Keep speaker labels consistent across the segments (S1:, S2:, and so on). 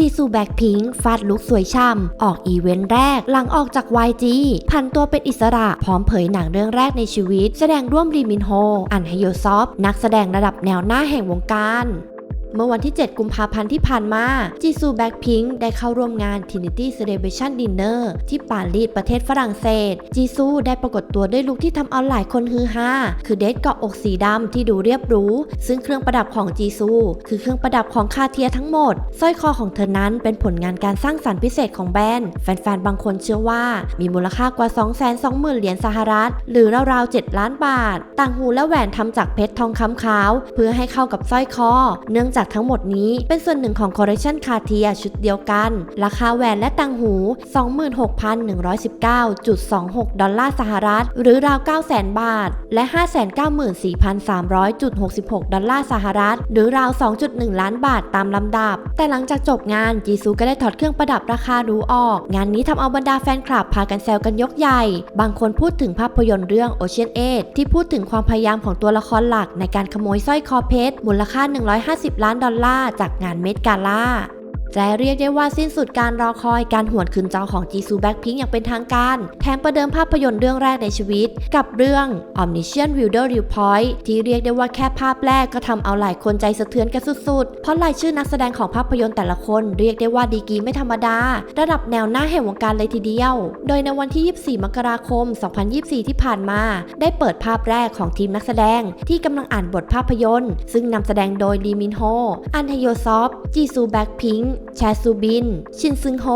S1: จีซูแบ็คพิงฟาดลุกสวยช่ำออกอีเวนต์แรก หลังออกจาก YG พันตัวเป็นอิสระพร้อมเผยหนังเรื่องแรกในชีวิต แสดงร่วมรีมินโฮ อันฮโยซอฟนักแสดงระดับแนวหน้าแห่งวงการ เมื่อวันที่ 7 กุมภาพันธ์ที่ผ่านมา จีซูแบ็คพิงได้เข้าร่วมงาน Trinity Celebration Dinner ที่ปารีสประเทศฝรั่งเศส จีซูได้ปรากฏตัวด้วยลุคที่ทำเอาหลายคนฮือฮา คือเดรสเกาะอกสีดำที่ดูเรียบรู้ ซึ่งเครื่องประดับของจีซู คือเครื่องประดับของคาเทียทั้งหมด สร้อยคอของเธอนั้นเป็นผลงานการสร้างสรรค์พิเศษของแบรนด์ แฟนๆ บางคนเชื่อว่า มีมูลค่ากว่า 220,000 เหรียญสหรัฐ หรือราวๆ 7 ล้านบาท ต่างหูและแหวนทำจากเพชรทองคำขาว เพื่อให้เข้ากับสร้อยคอ เนื่องจากจากทั้งหมดนี้เป็นส่วนหนึ่งของคอลเลคชันคาเทียชุดเดียวกัน ราคาแหวนและต่างหู 26,119.26 ดอลลาร์สหรัฐ หรือราว 900,000 บาท และ 594,300.66 ดอลลาร์สหรัฐ หรือราว 2.1 ล้านบาทตามลำดับ แต่หลังจากจบงานจีซูก็ได้ถอดเครื่องประดับราคารูออก งานนี้ทำเอาบรรดาแฟนคลับพากันแซวกันยกใหญ่ บางคนพูดถึงภาพยนตร์เรื่อง Ocean 8ที่พูดถึงความพยายามของตัวละครหลักในการขโมยสร้อยคอเพชรมูลค่า 150ล้านดอลลาร์จากงานเมดกาล่า และเรียกได้ว่าสิ้นสุดการรอคอยการหวนคืนจอของจีซูแบ็คพิงอย่างเป็นทางการ แถมประเดิมภาพยนตร์เรื่องแรกในชีวิต กับเรื่อง Omniscient Wilder r e p o i n t ที่เรียกได้ว่าแค่ภาพแรกก็ทำเอาหลายคนใจสะเทือนกันสุดๆ เพราะรายชื่อนักแสดงของภาพยนตร์แต่ละคนเรียกได้ว่าดีกีไม่ธรรมดา ระดับแนวหน้าแห่งวงการเลยทีเดียว โดยในวันที่ 24 มกราคม 2024 ที่ผ่านมา ได้เปิดภาพแรกของทีมนักแสดง ที่กำลังอ่านบทภาพยนตร์ ซึ่งนำแสดงโดยลีมินโฮ อันเฮโยซอฟจีซูแบ็คพิงแชซูบิน ชินซึงโฮ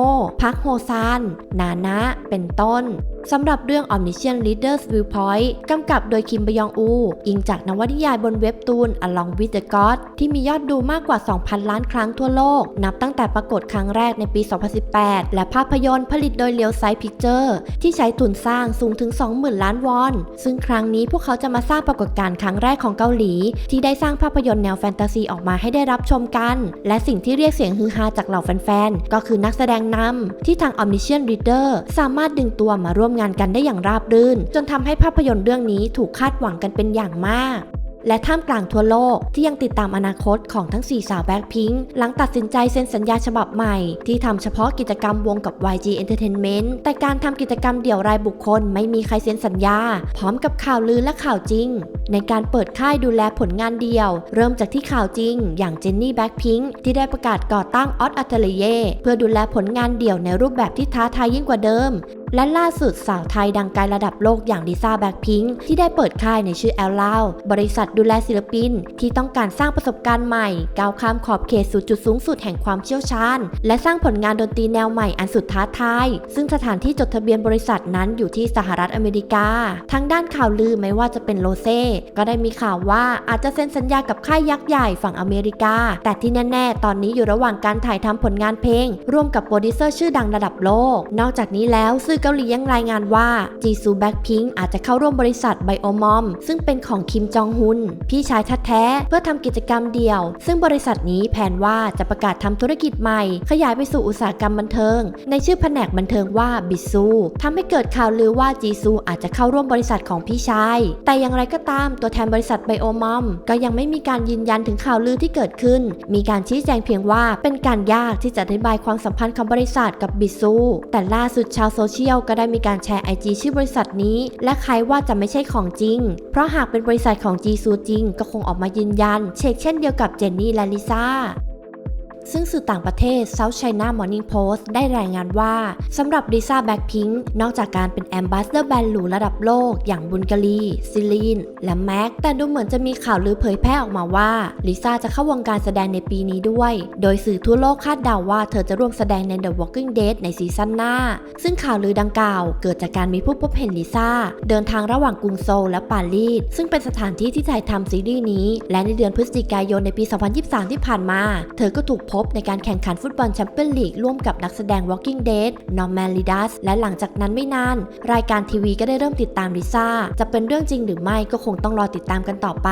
S1: พักโฮซาน นานะ เป็นต้น สำหรับเรื่อง Omniscient Leaders Viewpoint กำกับโดยคิมบยองอู อิงจากนวนิยายบนเว็บตูน Along with the God ที่มียอดดูมากกว่า 2,000 ล้านครั้งทั่วโลก นับตั้งแต่ปรากฏครั้งแรกในปี 2018 และภาพยนตร์ผลิตโดยเลียวไซพิกเจอร์ที่ใช้ทุนสร้างสูงถึง 20,000 ล้านวอน ซึ่งครั้งนี้พวกเขาจะมาสร้างปรากฏการณ์ครั้งแรกของเกาหลี ที่ได้สร้างภาพยนตร์แนวแฟนตาซีออกมาให้ได้รับชมกัน และสิ่งที่เรียกเสียงฮือฮาจากเหล่าแฟนๆ ก็คือนักแสดงนำที่ทาง Omniscient Reader สามารถดึงตัวมาร่วมงานกันได้อย่างราบรื่น จนทำให้ภาพยนตร์เรื่องนี้ถูกคาดหวังกันเป็นอย่างมาก และท่ามกลางทั่วโลกที่ยังติดตามอนาคตของทั้ง 4 สาวแบ็คพิงค์หลังตัดสินใจเซ็นสัญญาฉบับใหม่ ที่ทำเฉพาะกิจกรรมวงกับ YG Entertainment แต่การทำกิจกรรมเดี่ยวรายบุคคลไม่มีใครเซ็นสัญญา พร้อมกับข่าวลือและข่าวจริง ในการเปิดค่ายดูแลผลงานเดี่ยว เริ่มจากที่ข่าวจริง อย่างเจนนี่แบ็คพิงค์ที่ได้ประกาศก่อตั้งออ t อัตเ e เยเพื่อดูแลผลงานเดี่ยวในรูปแบบที่ท้าทายยิ่งกว่าเดิม และล่าสุดสาวไทยดังไกลระดับโลกอย่างลิซ่าแบ็คพิงค์ที่ได้เปิดค่ายในชื่อแอลลาวบริษัทดูแลศิลปิน ที่ต้องการสร้างประสบการณ์ใหม่ ก้าวข้ามขอบเขตสู่จุดสูงสุดแห่งความเชี่ยวชาญ และสร้างผลงานดนตรีแนวใหม่อันสุดท้าทาย ซึ่งสถานที่จดทะเบียนบริษัทนั้นอยู่ที่สหรัฐอเมริกา ทางด้านข่าวลือไม่ว่าจะเป็นโลเซ่ก็ได้มีข่าวว่าอาจจะเซ็นสัญญากับค่ายยักษ์ใหญ่ฝั่งอเมริกา แต่ที่แน่ๆ ตอนนี้อยู่ระหว่างการถ่ายทำผลงานเพลง ร่วมกับโปรดิวเซอร์ชื่อดังระดับโลก นอกจากนี้แล้วสื่อเกาหลียังรายงานว่าจีซูแบ็คพิงอาจจะเข้าร่วมบริษัทไบโอมอมซึ่งเป็นของคิมจองฮุนพี่ชายแท้ๆเพื่อทำกิจกรรมเดี่ยว ซึ่งบริษัทนี้แผนว่าจะประกาศทำธุรกิจใหม่ ขยายไปสู่อุตสาหกรรมบันเทิง ในชื่อแผนกบันเทิงว่าบิซูทำให้เกิดข่าวลือว่าจีซูอาจจะเข้าร่วมบริษัทของพี่ชาย แต่อย่างไรก็ตามตัวแทนบริษัทไบโอมอมก็ยังไม่มีการยืนยันถึงข่าวลือที่เกิดขึ้น มีการชี้แจงเพียงว่าเป็นการยากที่จะอธิบายความสัมพันธ์ของบริษัทกับบิซูแต่ล่าสุดชาวโซเชียลก็ได้มีการแชร์ไอจีชื่อบริษัทนี้ และใครว่าจะไม่ใช่ของจริง เพราะหากเป็นบริษัทของจีซูจริง ก็คงออกมายืนยัน เชกเช่นเดียวกับเจนนี่และลิซ่า ซึ่งสื่อต่างประเทศ South China Morning Post ได้รายงานว่าสำหรับลิซ่าแบ็คพิงนอกจากการเป็นแอมบาสเดอร์แบรนด์หรูระดับโลก อย่างบุลกาลีซิลีน และแม็ก แต่ดูเหมือนจะมีข่าวลือเผยแพร่ออกมาว่าลิซ่าจะเข้าวงการแสดงในปีนี้ด้วย โดยสื่อทั่วโลกคาดเดาว่าเธอจะร่วมแสดงใน The Walking Dead ในซีซั่นหน้า ซึ่งข่าวลือดังกล่าว เกิดจากการมีผู้พบเห็นลิซ่าเดินทางระหว่างกรุงโซลและปารีส ซึ่งเป็นสถานที่ที่ถ่ายทำซีรีส์นี้ และในเดือนพฤศจิกายนในปี 2023 ที่ผ่านมา เธอก็ถูกพบในการแข่งขันฟุตบอลแชมเปี้ยนลีกร่วมกับนักแสดง Walking Dead Norman Reedus และหลังจากนั้นไม่นาน รายการทีวีก็ได้เริ่มติดตามลิซ่า จะเป็นเรื่องจริงหรือไม่ก็คงต้องรอติดตามกันต่อไป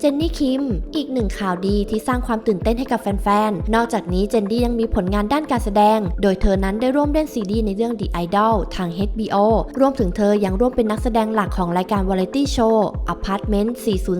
S1: เจนนี่คิม อีกหนึ่งข่าวดีที่สร้างความตื่นเต้นให้กับแฟนๆ นอกจากนี้เจนนี่ยังมีผลงานด้านการแสดง โดยเธอนั้นได้ร่วมเล่นซีดีในเรื่อง The Idol ทาง HBO รวมถึงเธอยังร่วมเป็นนักแสดงหลักของรายการวาไรตี้โชว์ Apartment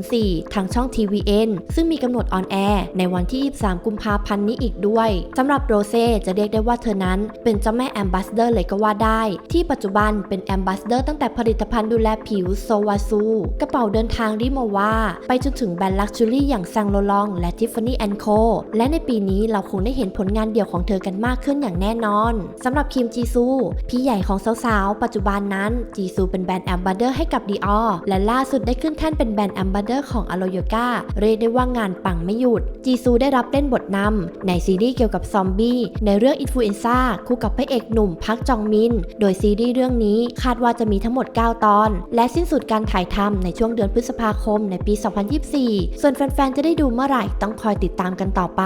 S1: 404 ทางช่อง TVN ซึ่งมีกำหนดออนแอร์ในวันที่ 23 กุมภาพันธ์นี้อีกด้วยสำหรับโรเซ่จะเรียกได้ว่าเธอนั้นเป็นเจ้าแม่แอมบาสเดอร์เลยก็ว่าได้ ที่ปัจจุบันเป็นแอมบาสเดอร์ตั้งแต่ผลิตภัณฑ์ดูแลผิวโซวาซูกระเป๋าเดินทางริโมวาไปจนถึงแบรนด์ลักชัวรี่อย่างซังโลลองและ Tiffany Co และในปีนี้เราคงได้เห็นผลงานเดี่ยวของเธอกันมากขึ้นอย่างแน่นอนสำหรับคิมจีซู พี่ใหญ่ของสาวๆ ปัจจุบันนั้น จีซูเป็นแบรนด์แอมบาสเดอร์ให้กับ Dior และล่าสุดได้ขึ้นแท่นเป็นแบรนด์แอมบาสเดอร์ของ a l o y o g a เรียกได้ว่างานปังไม่หยุด จีซูได้รับเล่นบทนำในซีรีส์เกี่ยวกับซอมบี้ในเรื่องอินฟลูเอนซ่าคู่กับพระเอกหนุ่มพักจองมิน โดยซีรีส์เรื่องนี้คาดว่าจะมีทั้งหมด 9 ตอน และสิ้นสุดการถ่ายทำในช่วงเดือนพฤษภาคมในปี 2024ส่วนแฟนๆ จะได้ดูเมื่อไหร่ต้องคอยติดตามกันต่อไป